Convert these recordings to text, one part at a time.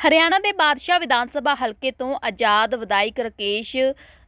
ਹਰਿਆਣਾ ਦੇ ਬਾਦਸ਼ਾਹ ਵਿਧਾਨ ਸਭਾ ਹਲਕੇ ਤੋਂ ਆਜ਼ਾਦ ਵਿਧਾਇਕ ਰਕੇਸ਼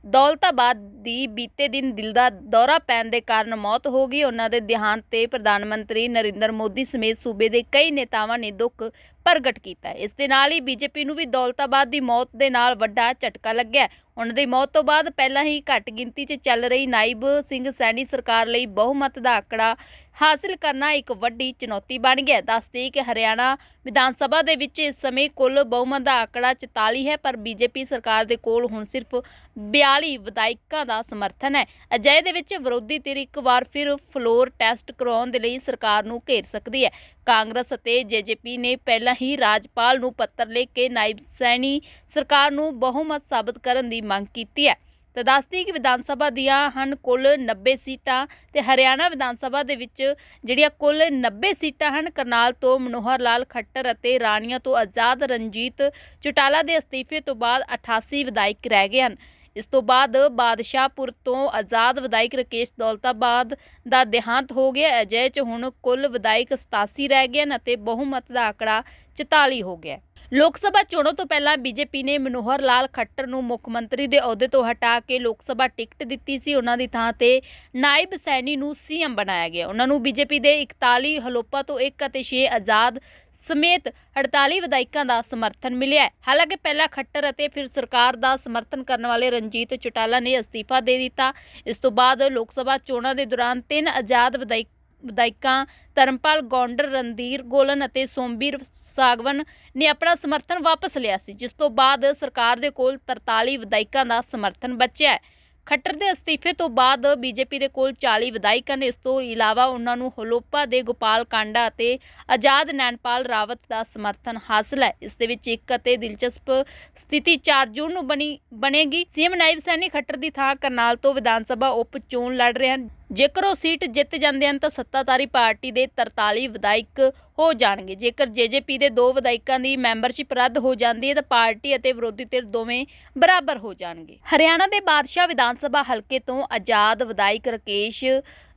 ਦੌਲਤਾਬਾਦ ਦੀ ਬੀਤੇ ਦਿਨ ਦਿਲ ਦਾ ਦੌਰਾ ਪੈਣ ਦੇ ਕਾਰਨ ਮੌਤ ਹੋ ਗਈ। ਉਹਨਾਂ ਦੇ ਦੇਹਾਂਤ ਤੇ ਪ੍ਰਧਾਨ ਮੰਤਰੀ ਨਰਿੰਦਰ ਮੋਦੀ ਸਮੇਤ ਸੂਬੇ ਦੇ ਕਈ ਨੇਤਾਵਾਂ ਨੇ ਦੁੱਖ ਪ੍ਰਗਟ ਕੀਤਾ। ਇਸ ਦੇ ਨਾਲ ਹੀ ਬੀਜੇਪੀ ਨੂੰ ਵੀ ਦੌਲਤਾਬਾਦ ਦੀ ਮੌਤ ਦੇ ਨਾਲ ਵੱਡਾ ਝਟਕਾ ਲੱਗਿਆ। ਉਹਨਾਂ ਦੀ ਮੌਤ ਤੋਂ ਬਾਅਦ ਪਹਿਲਾਂ ਹੀ ਘੱਟ ਗਿਣਤੀ 'ਚ ਚੱਲ ਰਹੀ ਨਾਇਬ ਸਿੰਘ ਸੈਣੀ ਸਰਕਾਰ ਲਈ ਬਹੁਮਤ ਦਾ ਆંકੜਾ ਹਾਸਲ ਕਰਨਾ ਇੱਕ ਵੱਡੀ ਚੁਣੌਤੀ ਬਣ ਗਿਆ। ਹੈ। ਦੱਸਦੇ ਕਿ ਹਰਿਆਣਾ ਵਿਧਾਨ ਸਭਾ ਦੇ ਵਿੱਚ ਇਸ ਸਮੇਂ ਕੁੱਲ ਬਹੁਮਤ ਦਾ ਆਕੜਾ 44 ਹੈ, ਪਰ ਬੀਜੇਪੀ ਸਰਕਾਰ ਦੇ ਕੋਲ ਹੁਣ ਸਿਰਫ 42 ਵਿਧਾਇਕਾਂ ਦਾ ਸਮਰਥਨ ਹੈ। ਅਜਿਹੇ ਦੇ ਵਿੱਚ ਵਿਰੋਧੀ ਧਿਰ ਇੱਕ ਵਾਰ ਫਿਰ ਫਲੋਰ ਟੈਸਟ ਕਰਾਉਣ ਦੇ ਲਈ ਸਰਕਾਰ ਨੂੰ ਘੇਰ ਸਕਦੀ ਹੈ। ਕਾਂਗਰਸ ਅਤੇ ਜੇਜੇਪੀ ਨੇ ਪਹਿਲਾਂ ਹੀ ਰਾਜਪਾਲ ਨੂੰ ਪੱਤਰ ਲਿਖ ਕੇ ਨਾਇਬ ਸੈਣੀ ਸਰਕਾਰ ਨੂੰ ਬਹੁਮਤ ਸਾਬਤ ਕਰਨ ਦੀ ਮੰਗ ਕੀਤੀ ਹੈ। ਤਾਂ ਦੱਸਦੀ ਕਿ ਵਿਧਾਨ ਸਭਾ ਦੀਆਂ ਹਨ ਕੁੱਲ 90 ਸੀਟਾਂ ਤੇ ਹਰਿਆਣਾ ਵਿਧਾਨ ਸਭਾ ਦੇ ਵਿੱਚ ਜਿਹੜੀਆਂ ਕੁੱਲ 90 ਸੀਟਾਂ ਹਨ, ਕਰਨਾਲ ਤੋਂ ਮਨੋਹਰ ਲਾਲ ਖੱਟਰ ਅਤੇ ਰਾਣੀਆਂ ਤੋਂ ਆਜ਼ਾਦ ਰਣਜੀਤ ਚੁਟਾਲਾ ਦੇ ਅਸਤੀਫੇ ਤੋਂ ਬਾਅਦ 88 ਵਿਧਾਇਕ ਰਹਿ ਗਏ ਹਨ। ਇਸ ਤੋਂ ਬਾਅਦ ਬਾਦਸ਼ਾਹਪੁਰ ਤੋਂ ਆਜ਼ਾਦ ਵਿਧਾਇਕ ਰਕੇਸ਼ ਦੌਲਤਾਬਾਦ ਦਾ ਦੇਹਾਂਤ ਹੋ ਗਿਆ। ਅਜਿਹੇ ਚ ਹੁਣ ਕੁੱਲ ਵਿਧਾਇਕ 87 ਰਹਿ ਗਏ ਹਨ ਅਤੇ ਬਹੁਮਤ ਦਾ ਆંકੜਾ 44 ਹੋ ਗਿਆ। ਲੋਕ ਸਭਾ ਚੋਣਾਂ ਤੋਂ ਪਹਿਲਾਂ ਬੀਜੇਪੀ ਨੇ ਮਨੋਹਰ ਲਾਲ ਖੱਟਰ ਨੂੰ ਮੁੱਖ ਮੰਤਰੀ ਦੇ ਅਹੁਦੇ ਤੋਂ ਹਟਾ ਕੇ ਲੋਕ ਸਭਾ ਟਿਕਟ ਦਿੱਤੀ ਸੀ। ਉਹਨਾਂ ਦੀ ਥਾਂ ਤੇ ਨਾਇਬ ਸੈਣੀ ਨੂੰ ਸੀਐਮ ਬਣਾਇਆ ਗਿਆ। ਉਹਨਾਂ ਨੂੰ ਬੀਜੇਪੀ ਦੇ 41 ਹਲੋਪਾ ਤੋਂ 1 ਅਤੇ 6 ਆਜ਼ਾਦ ਸਮੇਤ 48 ਵਿਧਾਇਕਾਂ ਦਾ ਸਮਰਥਨ ਮਿਲਿਆ ਹੈ। ਹਾਲਾਂਕਿ ਪਹਿਲਾਂ ਖੱਟਰ ਅਤੇ ਫਿਰ ਸਰਕਾਰ ਦਾ ਸਮਰਥਨ ਕਰਨ ਵਾਲੇ ਰਣਜੀਤ ਚੁਟਾਲਾ ਨੇ ਅਸਤੀਫਾ ਦੇ ਦਿੱਤਾ। ਇਸ ਤੋਂ ਬਾਅਦ ਲੋਕ ਸਭਾ ਚੋਣਾਂ ਦੇ ਦੌਰਾਨ ਤਿੰਨ ਆਜ਼ਾਦ ਵਿਧਾਇਕ ਵਿਧਾਇਕਾਂ ਧਰਮਪਾਲ ਗੌਂਡਰ, ਰਣਧੀਰ ਗੋਲਨ ਅਤੇ ਸੋਮਬੀਰ ਸਾਗਵਨ ਨੇ ਆਪਣਾ ਸਮਰਥਨ ਵਾਪਸ ਲਿਆ ਸੀ, ਜਿਸ ਤੋਂ ਬਾਅਦ ਸਰਕਾਰ ਦੇ ਕੋਲ 43 ਵਿਧਾਇਕਾਂ ਦਾ ਸਮਰਥਨ ਬਚਿਆ ਹੈ। ਖੱਟਰ ਦੇ ਅਸਤੀਫੇ ਤੋਂ ਬਾਅਦ ਬੀਜੇਪੀ ਦੇ ਕੋਲ 40 ਵਿਧਾਇਕ ਹਨ ਇਸ ਤੋਂ ਇਲਾਵਾ ਉਹਨਾਂ ਨੂੰ ਹਲੋਪਾ ਦੇ ਗੋਪਾਲ ਕਾਂਡਾ ਅਤੇ ਆਜ਼ਾਦ ਨੈਨਪਾਲ ਰਾਵਤ ਦਾ ਸਮਰਥਨ ਹਾਸਲ ਹੈ। ਇਸ ਦੇ ਵਿੱਚ ਇੱਕ ਅਤੇ ਦਿਲਚਸਪ ਸਥਿਤੀ 4 ਜੂਨ ਨੂੰ ਬਣੀ, ਬਣੇਗੀ। ਸੀਐਮ ਨਾਇਬ ਸੈਣੀ ਖੱਟਰ ਦੀ ਥਾਂ ਕਰਨਾਲ ਤੋਂ ਵਿਧਾਨ ਸਭਾ ਉਪ ਚੋਣ ਲੜ ਰਹੇ ਹਨ। ਜੇਕਰ ਉਹ ਸੀਟ ਜਿੱਤ ਜਾਂਦੇ ਹਨ ਤਾਂ ਸੱਤਾਧਾਰੀ ਪਾਰਟੀ ਦੇ 43 ਵਿਧਾਇਕ ਹੋ ਜਾਣਗੇ। ਜੇਕਰ ਜੇਜੇਪੀ ਦੇ ਦੋ ਵਿਧਾਇਕਾਂ ਦੀ ਮੈਂਬਰਸ਼ਿਪ ਰੱਦ ਹੋ ਜਾਂਦੀ ਹੈ ਤਾਂ ਪਾਰਟੀ ਅਤੇ ਵਿਰੋਧੀ ਧਿਰ ਦੋਵੇਂ ਬਰਾਬਰ ਹੋ ਜਾਣਗੇ। ਹਰਿਆਣਾ ਦੇ ਬਾਦਸ਼ਾਹ ਵਿਧਾਨ ਸਭਾ ਹਲਕੇ ਤੋਂ ਆਜ਼ਾਦ ਵਿਧਾਇਕ ਰਕੇਸ਼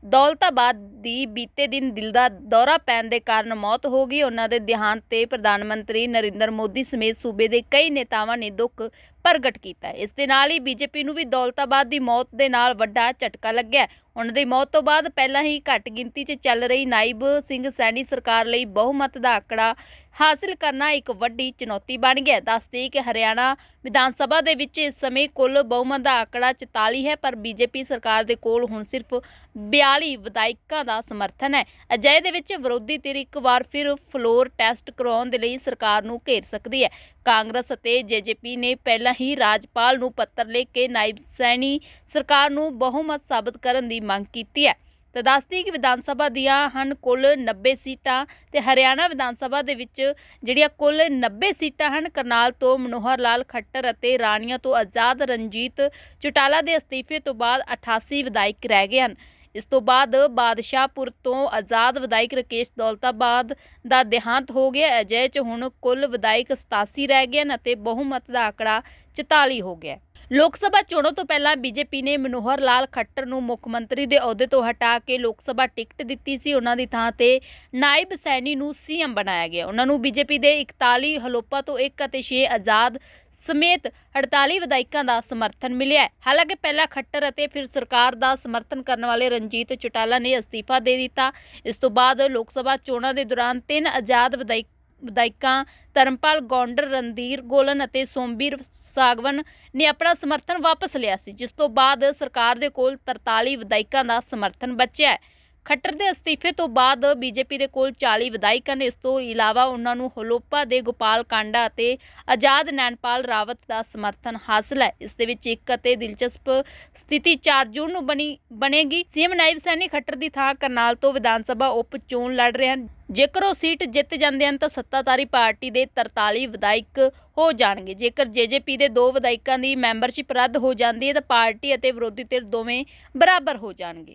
ਦੌਲਤਾਬਾਦ ਦੀ ਬੀਤੇ ਦਿਨ ਦਿਲ ਦਾ ਦੌਰਾ ਪੈਣ ਦੇ ਕਾਰਨ ਮੌਤ ਹੋ ਗਈ। ਉਹਨਾਂ ਦੇ ਦੇਹਾਂਤ ਤੇ ਪ੍ਰਧਾਨ ਮੰਤਰੀ ਨਰਿੰਦਰ ਮੋਦੀ ਸਮੇਤ ਸੂਬੇ ਦੇ ਕਈ ਨੇਤਾਵਾਂ ਨੇ ਦੁੱਖ ਪ੍ਰਗਟ ਕੀਤਾ। ਇਸ ਦੇ ਨਾਲ ਹੀ ਬੀਜੇਪੀ ਨੂੰ ਵੀ ਦੌਲਤਾਬਾਦ ਦੀ ਮੌਤ ਦੇ ਨਾਲ ਵੱਡਾ ਝਟਕਾ ਲੱਗਿਆ। ਉਹਨਾਂ ਦੀ ਮੌਤ ਤੋਂ ਬਾਅਦ ਪਹਿਲਾਂ ਹੀ ਘੱਟ ਗਿਣਤੀ 'ਚ ਚੱਲ ਰਹੀ ਨਾਇਬ ਸਿੰਘ ਸੈਣੀ ਸਰਕਾਰ ਲਈ ਬਹੁਮਤ ਦਾ ਆંકੜਾ ਹਾਸਲ ਕਰਨਾ ਇੱਕ ਵੱਡੀ ਚੁਣੌਤੀ ਬਣ ਗਿਆ। ਹੈ। ਦੱਸਦੇ ਕਿ ਹਰਿਆਣਾ ਵਿਧਾਨ ਸਭਾ ਦੇ ਵਿੱਚ ਇਸ ਸਮੇਂ ਕੁੱਲ ਬਹੁਮਤ ਦਾ ਆંકੜਾ 44 ਹੈ, ਪਰ ਬੀਜੇਪੀ ਸਰਕਾਰ ਦੇ ਕੋਲ ਹੁਣ ਸਿਰਫ 42 ਵਿਧਾਇਕਾਂ ਦਾ ਸਮਰਥਨ ਹੈ। ਅਜਿਹੇ ਦੇ ਵਿੱਚ ਵਿਰੋਧੀ ਧਿਰ ਇੱਕ ਵਾਰ ਫਿਰ ਫਲੋਰ ਟੈਸਟ ਕਰਾਉਣ ਦੇ ਲਈ ਸਰਕਾਰ ਨੂੰ ਘੇਰ ਸਕਦੀ ਹੈ। ਕਾਂਗਰਸ ਅਤੇ ਜੇਜੇਪੀ ਨੇ ਪਹਿਲਾਂ ਹੀ ਰਾਜਪਾਲ ਨੂੰ ਪੱਤਰ ਲਿਖ ਕੇ ਨਾਇਬ ਸੈਣੀ ਸਰਕਾਰ ਨੂੰ ਬਹੁਮਤ ਸਾਬਤ ਕਰਨ ਦੀ ਮੰਗ ਕੀਤੀ ਹੈ। ਤਾਂ ਦੱਸਦੀ ਕਿ ਵਿਧਾਨ ਸਭਾ ਦੀਆਂ ਹਨ ਕੁੱਲ 90 ਸੀਟਾਂ ਤੇ ਹਰਿਆਣਾ ਵਿਧਾਨ ਸਭਾ ਦੇ ਵਿੱਚ ਜਿਹੜੀਆਂ ਕੁੱਲ 90 ਸੀਟਾਂ ਹਨ, ਕਰਨਾਲ ਤੋਂ ਮਨੋਹਰ ਲਾਲ ਖੱਟਰ ਅਤੇ ਰਾਣੀਆਂ ਤੋਂ ਆਜ਼ਾਦ ਰਣਜੀਤ ਚੁਟਾਲਾ ਦੇ ਅਸਤੀਫੇ ਤੋਂ ਬਾਅਦ 88 ਵਿਧਾਇਕ ਰਹਿ ਗਏ ਹਨ। ਇਸ ਤੋਂ ਬਾਅਦ ਬਾਦਸ਼ਾਹਪੁਰ ਤੋਂ ਆਜ਼ਾਦ ਵਿਧਾਇਕ ਰਕੇਸ਼ ਦੌਲਤਾਬਾਦ ਦਾ ਦੇਹਾਂਤ ਹੋ ਗਿਆ। ਅਜਿਹੇ ਚ ਹੁਣ ਕੁੱਲ ਵਿਧਾਇਕ 87 ਰਹਿ ਗਏ ਹਨ ਅਤੇ ਬਹੁਮਤ ਦਾ ਆંકੜਾ 44 ਹੋ ਗਿਆ। ਲੋਕ ਸਭਾ ਚੋਣਾਂ ਤੋਂ ਪਹਿਲਾਂ ਬੀਜੇਪੀ ਨੇ ਮਨੋਹਰ ਲਾਲ ਖੱਟਰ ਨੂੰ ਮੁੱਖ ਮੰਤਰੀ ਦੇ ਅਹੁਦੇ ਤੋਂ ਹਟਾ ਕੇ ਲੋਕ ਸਭਾ ਟਿਕਟ ਦਿੱਤੀ ਸੀ। ਉਹਨਾਂ ਦੀ ਥਾਂ ਤੇ ਨਾਇਬ ਸੈਣੀ ਨੂੰ ਸੀਐਮ ਬਣਾਇਆ ਗਿਆ। ਉਹਨਾਂ ਨੂੰ ਬੀਜੇਪੀ ਦੇ 41 ਹਲੋਪਾ ਤੋਂ 1 ਅਤੇ 6 ਆਜ਼ਾਦ ਸਮੇਤ 48 ਵਿਧਾਇਕਾਂ ਦਾ ਸਮਰਥਨ ਮਿਲਿਆ ਹੈ। ਹਾਲਾਂਕਿ ਪਹਿਲਾਂ ਖੱਟਰ ਅਤੇ ਫਿਰ ਸਰਕਾਰ ਦਾ ਸਮਰਥਨ ਕਰਨ ਵਾਲੇ ਰਣਜੀਤ ਚੁਟਾਲਾ ਨੇ ਅਸਤੀਫਾ ਦੇ ਦਿੱਤਾ। ਇਸ ਤੋਂ ਬਾਅਦ ਲੋਕ ਸਭਾ ਚੋਣਾਂ ਦੇ ਦੌਰਾਨ ਤਿੰਨ ਆਜ਼ਾਦ ਵਿਧਾਇਕ ਵਿਧਾਇਕਾਂ ਧਰਮਪਾਲ, ਗੌਂਡਰ ਰਣਧੀਰ ਗੋਲਨ ਅਤੇ ਸੋਮਬੀਰ ਸਾਗਵਨ ਨੇ ਆਪਣਾ ਸਮਰਥਨ ਵਾਪਸ ਲਿਆ ਸੀ, ਜਿਸ ਤੋਂ ਬਾਅਦ ਸਰਕਾਰ ਦੇ ਕੋਲ 43 ਵਿਧਾਇਕਾਂ ਦਾ ਸਮਰਥਨ ਬਚਿਆ ਹੈ। ਖੱਟਰ ਦੇ ਅਸਤੀਫੇ ਤੋਂ ਬਾਅਦ ਬੀਜੇਪੀ ਦੇ ਕੋਲ 40 ਵਿਧਾਇਕ ਹਨ ਇਸ ਤੋਂ ਇਲਾਵਾ ਉਹਨਾਂ ਨੂੰ ਹਲੋਪਾ ਦੇ ਗੋਪਾਲ ਕਾਂਡਾ ਅਤੇ ਆਜ਼ਾਦ ਨੈਨਪਾਲ ਰਾਵਤ ਦਾ ਸਮਰਥਨ ਹਾਸਲ ਹੈ। ਇਸ ਦੇ ਵਿੱਚ ਇੱਕ ਅਤੇ ਦਿਲਚਸਪ ਸਥਿਤੀ 4 ਜੂਨ ਨੂੰ ਬਣੀ, ਬਣੇਗੀ। ਸੀਐਮ ਨਾਇਬ ਸੈਣੀ ਖੱਟਰ ਦੀ ਥਾਂ ਕਰਨਾਲ ਤੋਂ ਵਿਧਾਨ ਸਭਾ ਉਪ ਚੋਣ ਲੜ ਰਹੇ ਹਨ। ਜੇਕਰ ਉਹ ਸੀਟ ਜਿੱਤ ਜਾਂਦੇ ਹਨ ਤਾਂ ਸੱਤਾਧਾਰੀ ਪਾਰਟੀ ਦੇ 43 ਵਿਧਾਇਕ ਹੋ ਜਾਣਗੇ। ਜੇਕਰ ਜੇਜੇਪੀ ਦੇ ਦੋ ਵਿਧਾਇਕਾਂ ਦੀ ਮੈਂਬਰਸ਼ਿਪ ਰੱਦ ਹੋ ਜਾਂਦੀ ਹੈ ਤਾਂ ਪਾਰਟੀ ਅਤੇ ਵਿਰੋਧੀ ਧਿਰ ਦੋਵੇਂ ਬਰਾਬਰ ਹੋ ਜਾਣਗੇ।